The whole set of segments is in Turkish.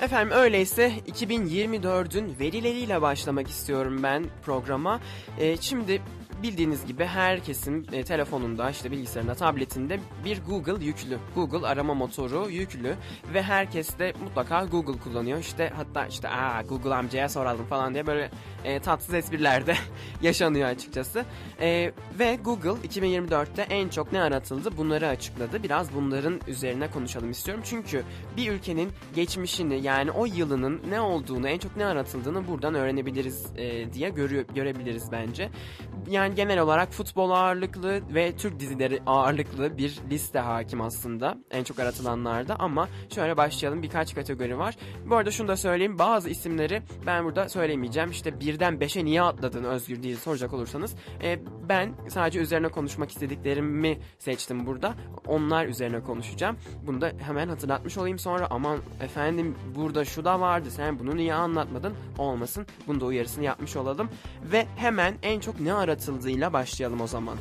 Efendim öyleyse 2024'ün verileriyle başlamak istiyorum ben programa. Ee, şimdi bildiğiniz gibi herkesin e, telefonunda, işte bilgisayarında, tabletinde bir Google yüklü. Google arama motoru yüklü ve herkes de mutlaka Google kullanıyor. İşte hatta işte aa Google amcaya soralım falan diye böyle e, tatsız espriler yaşanıyor açıkçası. E, ve Google 2024'te en çok ne aratıldı bunları açıkladı. Biraz bunların üzerine konuşalım istiyorum. Çünkü bir ülkenin geçmişini yani o yılının ne olduğunu, en çok ne aratıldığını buradan öğrenebiliriz e, diye görüyor, görebiliriz bence. Yani genel olarak futbol ağırlıklı ve Türk dizileri ağırlıklı bir liste hakim aslında en çok aratılanlarda ama şöyle başlayalım birkaç kategori var. Bu arada şunu da söyleyeyim bazı isimleri ben burada söylemeyeceğim. İşte birden beşe niye atladın Özgür diye soracak olursanız e, ben sadece üzerine konuşmak istediklerimi seçtim burada. Onlar üzerine konuşacağım. Bunu da hemen hatırlatmış olayım sonra aman efendim burada şu da vardı sen bunu niye anlatmadın olmasın. Bunu da uyarısını yapmış olalım. Ve hemen en çok ne aratıldığıyla başlayalım o zaman.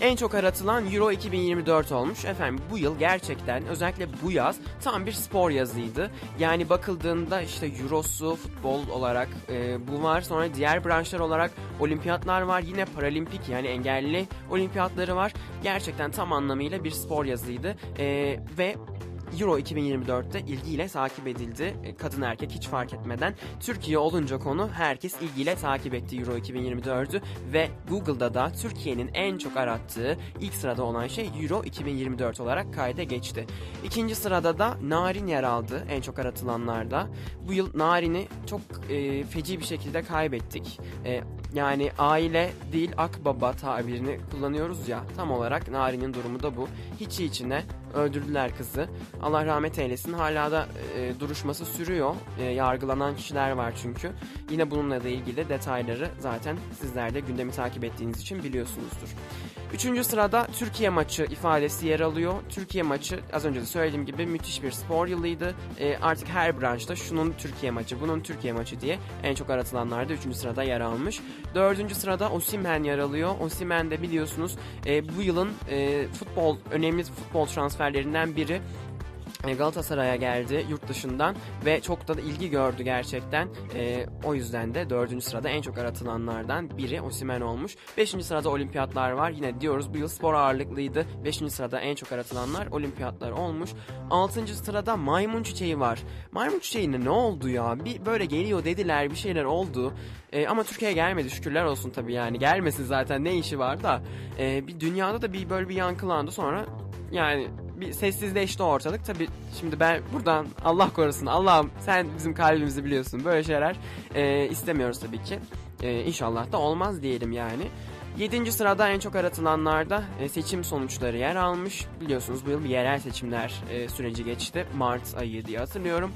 En çok aratılan Euro 2024 olmuş. Efendim bu yıl gerçekten özellikle bu yaz tam bir spor yazıydı. Yani bakıldığında işte Eurosu futbol olarak e, bu var. Sonra diğer branşlar olarak olimpiyatlar var. Yine paralimpik yani engelli olimpiyatları var. Gerçekten tam anlamıyla bir spor yazıydı. E, ve Euro 2024'te ilgiyle takip edildi. E, Kadın erkek hiç fark etmeden. Türkiye olunca konu herkes ilgiyle takip etti Euro 2024'ü ve Google'da da Türkiye'nin en çok arattığı ilk sırada olan şey Euro 2024 olarak kayda geçti. İkinci sırada da Narin yer aldı en çok aratılanlarda. Bu yıl Narin'i çok e, feci bir şekilde kaybettik. E, yani aile değil akbaba tabirini kullanıyoruz ya tam olarak Narin'in durumu da bu. Hiç içine öldürdüler kızı. Allah rahmet eylesin. Hala da e, duruşması sürüyor. E, yargılanan kişiler var çünkü. Yine bununla da ilgili detayları zaten sizler de gündemi takip ettiğiniz için biliyorsunuzdur. Üçüncü sırada Türkiye maçı ifadesi yer alıyor. Türkiye maçı az önce de söylediğim gibi müthiş bir spor yılıydı. E, artık her branşta şunun Türkiye maçı, bunun Türkiye maçı diye en çok aratılanlarda üçüncü sırada yer almış. Dördüncü sırada Osimen yer alıyor. Osimen de biliyorsunuz e, bu yılın e, futbol önemli futbol transferlerinden biri. E, Galatasaray'a geldi yurt dışından ve çok da ilgi gördü gerçekten. E, o yüzden de dördüncü sırada en çok aratılanlardan biri Osimen olmuş. Beşinci sırada olimpiyatlar var. Yine diyoruz bu yıl spor ağırlıklıydı. Beşinci sırada en çok aratılanlar olimpiyatlar olmuş. Altıncı sırada maymun çiçeği var. Maymun çiçeğine ne oldu ya? Bir böyle geliyor dediler bir şeyler oldu. E, ama Türkiye'ye gelmedi şükürler olsun tabii yani. Gelmesin zaten ne işi var da. E, bir dünyada da bir böyle bir yankılandı sonra yani bir sessizleşti ortalık. Tabi şimdi ben buradan Allah korusun Allah'ım sen bizim kalbimizi biliyorsun. Böyle şeyler e, istemiyoruz tabii ki. E, inşallah da olmaz diyelim yani. 7. sırada en çok aratılanlarda e, seçim sonuçları yer almış. Biliyorsunuz bu yıl bir yerel seçimler e, süreci geçti. Mart ayı diye hatırlıyorum.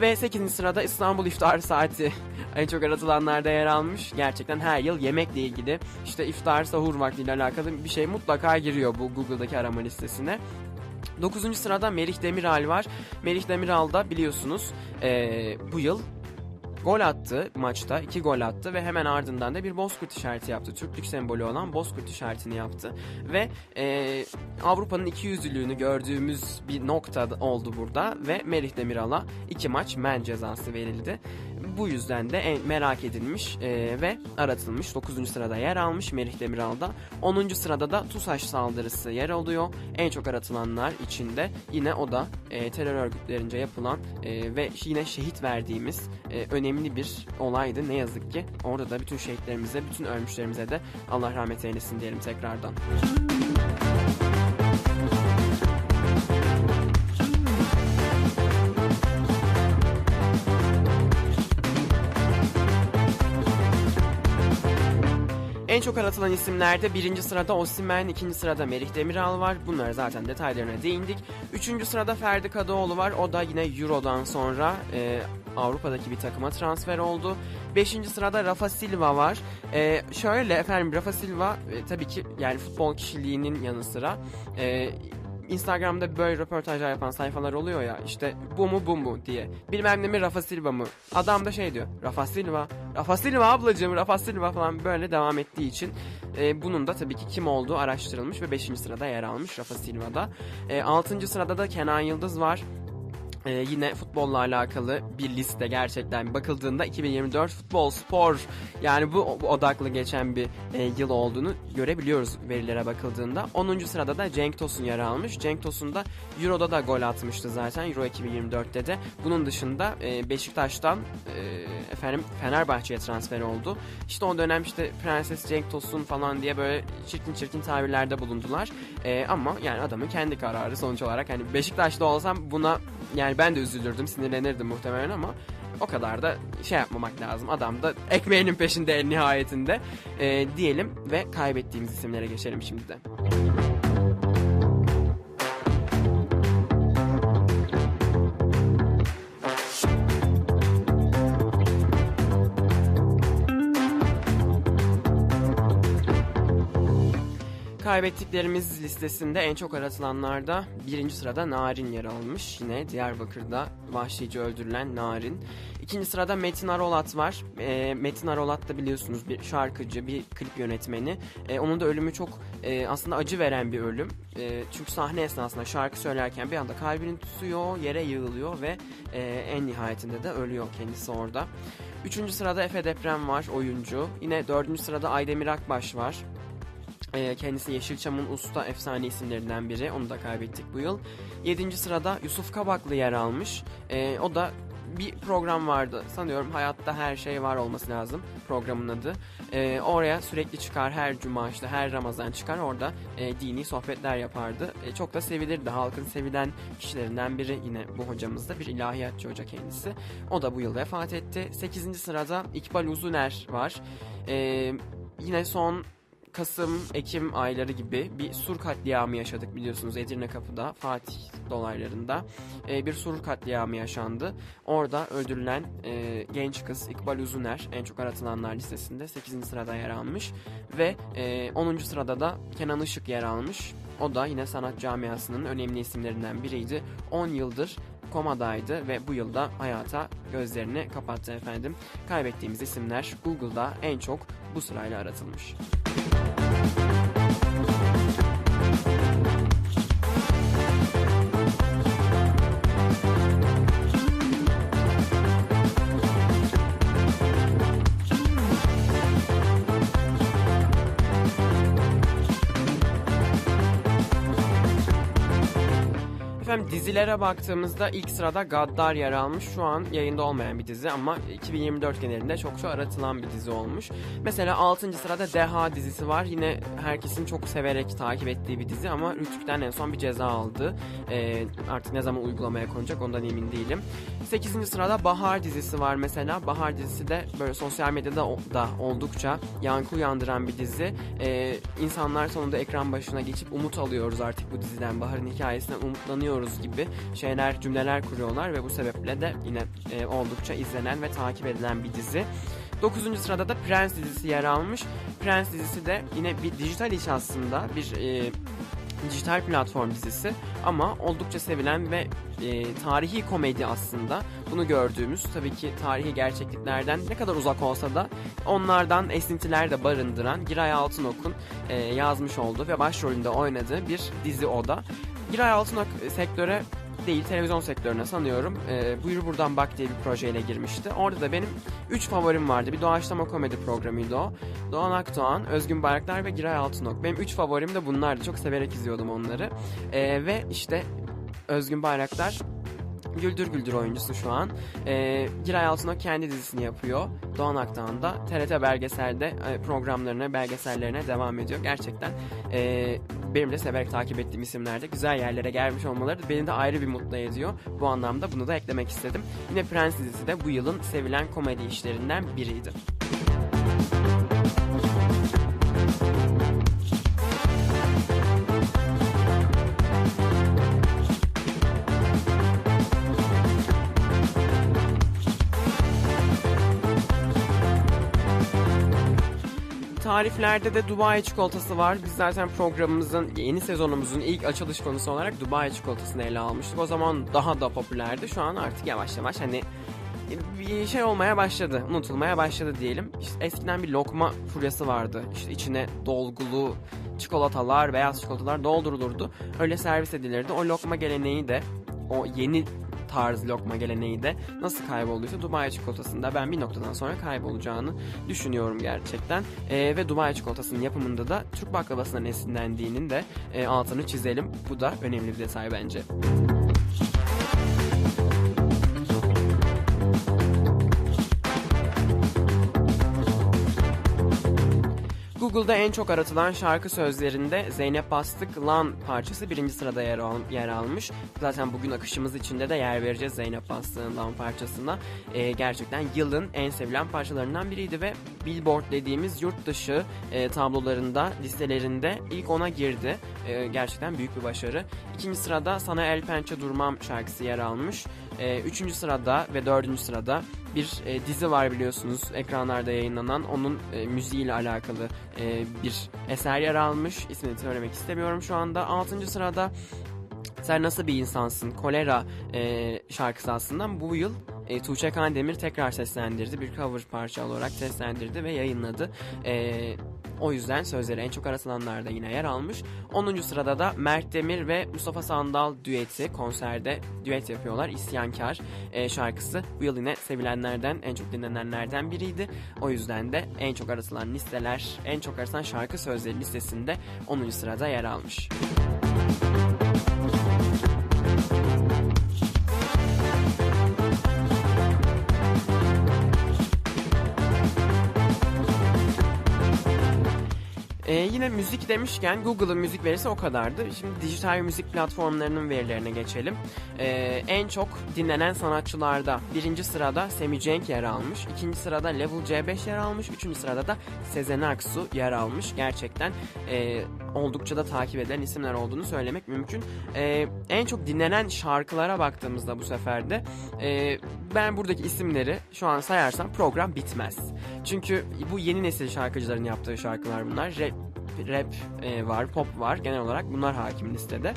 Ve 8. sırada İstanbul İftar Saati en çok aratılanlarda yer almış. Gerçekten her yıl yemekle ilgili işte iftar sahur vaktiyle alakalı bir şey mutlaka giriyor bu Google'daki arama listesine. 9. sırada Merih Demiral var. Merih Demiral da biliyorsunuz ee, bu yıl gol attı maçta. iki gol attı ve hemen ardından da bir bozkurt işareti yaptı. Türklük sembolü olan bozkurt işaretini yaptı. Ve e, Avrupa'nın iki yüzlülüğünü gördüğümüz bir nokta oldu burada. Ve Merih Demiral'a iki maç men cezası verildi. Bu yüzden de en merak edilmiş e, ve aratılmış. 9. sırada yer almış Merih Demiral'da. 10. sırada da TUSAŞ saldırısı yer alıyor. En çok aratılanlar içinde yine o da e, terör örgütlerince yapılan e, ve yine şehit verdiğimiz e, önemli bir olaydı. Ne yazık ki orada da bütün şehitlerimize, bütün ölmüşlerimize de Allah rahmet eylesin diyelim tekrardan. En çok aratılan isimlerde birinci sırada Osimhen, ikinci sırada Merih Demiral var. Bunlar zaten detaylarına değindik. Üçüncü sırada Ferdi Kadıoğlu var. O da yine Euro'dan sonra e, Avrupa'daki bir takıma transfer oldu. Beşinci sırada Rafa Silva var. E, şöyle efendim Rafa Silva e, tabii ki yani futbol kişiliğinin yanı sıra... E, Instagram'da böyle röportajlar yapan sayfalar oluyor ya işte bu mu bu mu diye. Bilmem ne mi Rafa Silva mı? Adam da şey diyor Rafa Silva, Rafa Silva ablacığım Rafa Silva falan böyle devam ettiği için e, bunun da tabii ki kim olduğu araştırılmış ve 5. sırada yer almış Rafa Silva'da. E, 6. sırada da Kenan Yıldız var. Ee, yine futbolla alakalı bir liste gerçekten bakıldığında 2024 futbol spor yani bu odaklı geçen bir e, yıl olduğunu görebiliyoruz verilere bakıldığında. 10. sırada da Cenk Tosun yer almış. Cenk Tosun da Euro'da da gol atmıştı zaten Euro 2024'te de. Bunun dışında e, Beşiktaş'tan e, efendim Fenerbahçe'ye transfer oldu. İşte o dönem işte Prenses Cenk Tosun falan diye böyle çirkin çirkin tabirlerde bulundular. E, ama yani adamın kendi kararı sonuç olarak hani Beşiktaş'ta olsam buna yani ben de üzülürdüm, sinirlenirdim muhtemelen ama o kadar da şey yapmamak lazım. Adam da ekmeğinin peşinde en nihayetinde e, diyelim ve kaybettiğimiz isimlere geçelim şimdi de. Kaybettiklerimiz listesinde en çok aratılanlarda birinci sırada Narin yer almış. Yine Diyarbakır'da vahşice öldürülen Narin. İkinci sırada Metin Arolat var. E, Metin Arolat da biliyorsunuz bir şarkıcı, bir klip yönetmeni. E, onun da ölümü çok e, aslında acı veren bir ölüm. E, çünkü sahne esnasında şarkı söylerken bir anda kalbini tutuyor, yere yığılıyor ve e, en nihayetinde de ölüyor kendisi orada. Üçüncü sırada Efe Deprem var, oyuncu. Yine dördüncü sırada Aydemir Akbaş var. Ee, kendisi Yeşilçam'ın usta efsane isimlerinden biri. Onu da kaybettik bu yıl. 7. sırada Yusuf Kabaklı yer almış. Ee, o da bir program vardı. Sanıyorum hayatta her şey var olması lazım programın adı. Ee, oraya sürekli çıkar her cuma işte her Ramazan çıkar orada e, dini sohbetler yapardı. E, çok da sevilirdi. Halkın sevilen kişilerinden biri yine bu hocamız da bir ilahiyatçı hoca kendisi. O da bu yıl vefat etti. 8. sırada İkbal Uzuner var. Ee, yine son Kasım, Ekim ayları gibi bir sur katliamı yaşadık biliyorsunuz Edirne Kapı'da Fatih dolaylarında e, bir sur katliamı yaşandı. Orada öldürülen e, genç kız İkbal Uzuner en çok aratılanlar listesinde 8. sırada yer almış ve e, 10. sırada da Kenan Işık yer almış. O da yine sanat camiasının önemli isimlerinden biriydi. 10 yıldır komadaydı ve bu yılda hayata gözlerini kapattı efendim. Kaybettiğimiz isimler Google'da en çok bu sırayla aratılmış. Efendim dizilere baktığımızda ilk sırada Gaddar yer almış. Şu an yayında olmayan bir dizi ama 2024 genelinde çok çok aratılan bir dizi olmuş. Mesela 6. sırada Deha dizisi var. Yine herkesin çok severek takip ettiği bir dizi ama Rütük'ten en son bir ceza aldı. Ee, artık ne zaman uygulamaya konacak ondan emin değilim. 8. sırada Bahar dizisi var mesela. Bahar dizisi de böyle sosyal medyada da oldukça yankı uyandıran bir dizi. Ee, insanlar sonunda ekran başına geçip umut alıyoruz artık bu diziden. Bahar'ın hikayesinden umutlanıyoruz gibi şeyler, cümleler kuruyorlar ve bu sebeple de yine e, oldukça izlenen ve takip edilen bir dizi. 9. sırada da Prens dizisi yer almış. Prens dizisi de yine bir dijital iş aslında. Bir e, dijital platform dizisi ama oldukça sevilen ve e, tarihi komedi aslında. Bunu gördüğümüz tabii ki tarihi gerçekliklerden ne kadar uzak olsa da onlardan esintiler de barındıran Giray Altınok'un e, yazmış olduğu ve başrolünde oynadığı bir dizi o da. Giray Altınok sektöre değil televizyon sektörüne sanıyorum. E, Buyur Buradan Bak diye bir projeyle girmişti. Orada da benim 3 favorim vardı. Bir doğaçlama komedi programıydı o. Doğan Akdoğan, Özgün Bayraktar ve Giray Altınok. Benim 3 favorim de bunlardı. Çok severek izliyordum onları. E, ve işte Özgün Bayraktar Güldür Güldür oyuncusu şu an. E, Giray Altınok kendi dizisini yapıyor. Doğan Akdağ'ın da TRT belgeselde e, programlarına, belgesellerine devam ediyor. Gerçekten e, benim de severek takip ettiğim isimlerde güzel yerlere gelmiş olmaları beni de ayrı bir mutlu ediyor. Bu anlamda bunu da eklemek istedim. Yine Prens dizisi de bu yılın sevilen komedi işlerinden biriydi. Tariflerde de Dubai çikolatası var. Biz zaten programımızın yeni sezonumuzun ilk açılış konusu olarak Dubai çikolatasını ele almıştık. O zaman daha da popülerdi. Şu an artık yavaş yavaş hani bir şey olmaya başladı, unutulmaya başladı diyelim. İşte eskiden bir lokma furyası vardı. İşte içine dolgulu çikolatalar, beyaz çikolatalar doldurulurdu. Öyle servis edilirdi. O lokma geleneği de, o yeni tarz lokma geleneği de nasıl kaybolduysa Dubai çikolatasında ben bir noktadan sonra kaybolacağını düşünüyorum gerçekten. E, ve Dubai çikolatasının yapımında da Türk baklavasından esinlendiğinin de e, altını çizelim. Bu da önemli bir detay bence. Google'da en çok aratılan şarkı sözlerinde Zeynep Bastık Lan parçası birinci sırada yer, al, yer almış. Zaten bugün akışımız içinde de yer vereceğiz Zeynep Bastık'ın Lan parçasına. Ee, gerçekten yılın en sevilen parçalarından biriydi ve Billboard dediğimiz yurt dışı e, tablolarında, listelerinde ilk ona girdi. E, gerçekten büyük bir başarı. İkinci sırada Sana El Pençe Durmam şarkısı yer almış. E, üçüncü sırada ve dördüncü sırada bir e, dizi var biliyorsunuz ekranlarda yayınlanan onun e, müziğiyle alakalı e, bir eser yer almış. İsmini söylemek istemiyorum şu anda. Altıncı sırada Sen Nasıl Bir insansın Kolera e, şarkısı aslında bu yıl e, Tuğçe Kandemir tekrar seslendirdi. Bir cover parça olarak seslendirdi ve yayınladı. E, o yüzden sözleri en çok aratılanlarda yine yer almış. 10. sırada da Mert Demir ve Mustafa Sandal düeti konserde düet yapıyorlar. İsyankar e, şarkısı bu yıl yine sevilenlerden en çok dinlenenlerden biriydi. O yüzden de en çok aratılan listeler, en çok aratılan şarkı sözleri listesinde 10. sırada yer almış. Ee, yine müzik demişken Google'ın müzik verisi o kadardı. Şimdi dijital müzik platformlarının verilerine geçelim. Ee, en çok dinlenen sanatçılarda birinci sırada Semi Cenk yer almış. ikinci sırada Level C5 yer almış. Üçüncü sırada da Sezen Aksu yer almış. Gerçekten e, oldukça da takip edilen isimler olduğunu söylemek mümkün. E, en çok dinlenen şarkılara baktığımızda bu sefer de e, ben buradaki isimleri şu an sayarsam program bitmez. Çünkü bu yeni nesil şarkıcıların yaptığı şarkılar bunlar. Rap, rap e, var, pop var. Genel olarak bunlar hakim listede.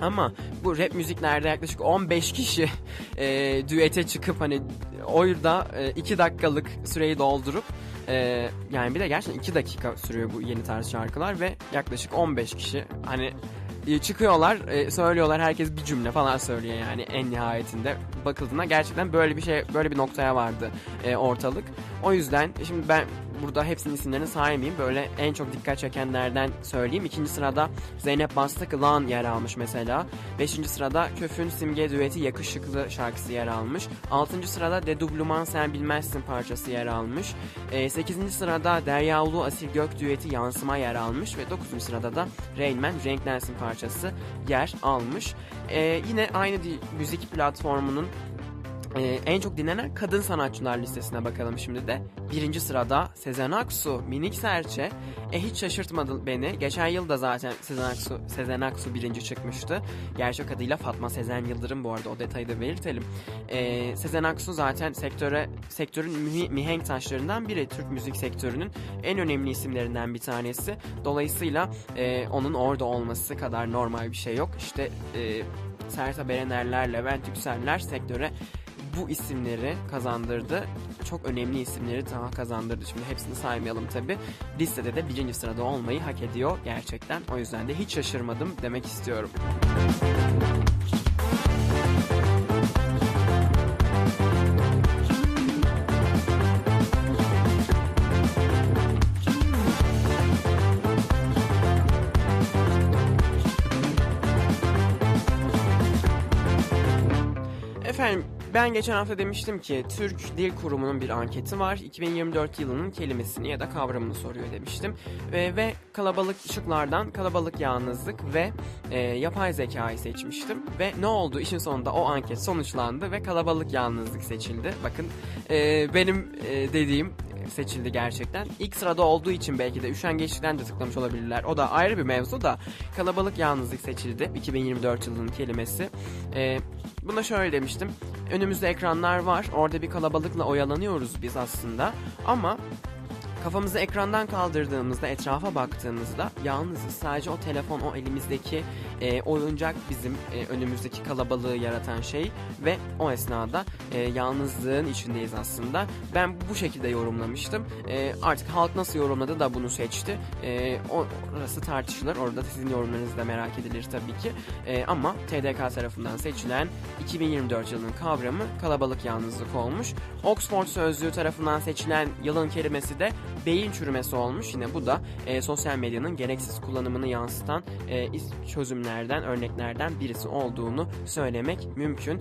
Ama bu rap müziklerde yaklaşık 15 kişi e, düete çıkıp hani orada 2 e, dakikalık süreyi doldurup e, yani bir de gerçekten 2 dakika sürüyor bu yeni tarz şarkılar ve yaklaşık 15 kişi hani çıkıyorlar, e, söylüyorlar. Herkes bir cümle falan söylüyor yani en nihayetinde bakıldığında gerçekten böyle bir şey, böyle bir noktaya vardı e, ortalık. O yüzden şimdi ben burada hepsinin isimlerini saymayayım. Böyle en çok dikkat çekenlerden söyleyeyim. İkinci sırada Zeynep Bastık Lan yer almış mesela. Beşinci sırada Köf'ün Simge düeti Yakışıklı şarkısı yer almış. Altıncı sırada Dedubluman Sen Bilmezsin parçası yer almış. E, sekizinci sırada Derya Ulu Asil Gök düeti Yansıma yer almış. Ve dokuzuncu sırada da Rain Man Renklensin parçası yer almış. E, yine aynı müzik platformunun ee, en çok dinlenen kadın sanatçılar listesine bakalım şimdi de. Birinci sırada Sezen Aksu, Minik Serçe. E hiç şaşırtmadı beni. Geçen yıl da zaten Sezen Aksu, Sezen Aksu birinci çıkmıştı. Gerçek adıyla Fatma Sezen Yıldırım bu arada o detayı da belirtelim. Ee, Sezen Aksu zaten sektöre sektörün mihenk taşlarından biri. Türk müzik sektörünün en önemli isimlerinden bir tanesi. Dolayısıyla e, onun orada olması kadar normal bir şey yok. İşte e, Sertab Erenerler, Levent Yükseller sektöre bu isimleri kazandırdı. Çok önemli isimleri daha kazandırdı. Şimdi hepsini saymayalım tabi. Listede de birinci sırada olmayı hak ediyor gerçekten. O yüzden de hiç şaşırmadım demek istiyorum. Efendim ben geçen hafta demiştim ki Türk Dil Kurumu'nun bir anketi var. 2024 yılının kelimesini ya da kavramını soruyor demiştim. Ve, ve kalabalık şıklardan kalabalık yalnızlık ve e, yapay zekayı seçmiştim. Ve ne oldu? İşin sonunda o anket sonuçlandı ve kalabalık yalnızlık seçildi. Bakın e, benim e, dediğim seçildi gerçekten. İlk sırada olduğu için belki de üşengeçlikten de tıklamış olabilirler. O da ayrı bir mevzu da kalabalık yalnızlık seçildi. 2024 yılının kelimesi. Ee, buna şöyle demiştim. Önümüzde ekranlar var. Orada bir kalabalıkla oyalanıyoruz biz aslında. Ama kafamızı ekrandan kaldırdığımızda, etrafa baktığımızda yalnızız. Sadece o telefon, o elimizdeki e, oyuncak bizim e, önümüzdeki kalabalığı yaratan şey ve o esnada e, yalnızlığın içindeyiz aslında. Ben bu şekilde yorumlamıştım. E, artık halk nasıl yorumladı da bunu seçti. E, orası tartışılır. Orada sizin yorumlarınız da merak edilir tabii ki. E, ama TDK tarafından seçilen 2024 yılının kavramı kalabalık yalnızlık olmuş. Oxford Sözlüğü tarafından seçilen yılın kelimesi de beyin çürümesi olmuş. Yine bu da e, sosyal medyanın gereksiz kullanımını yansıtan e, çözümlerden, örneklerden birisi olduğunu söylemek mümkün.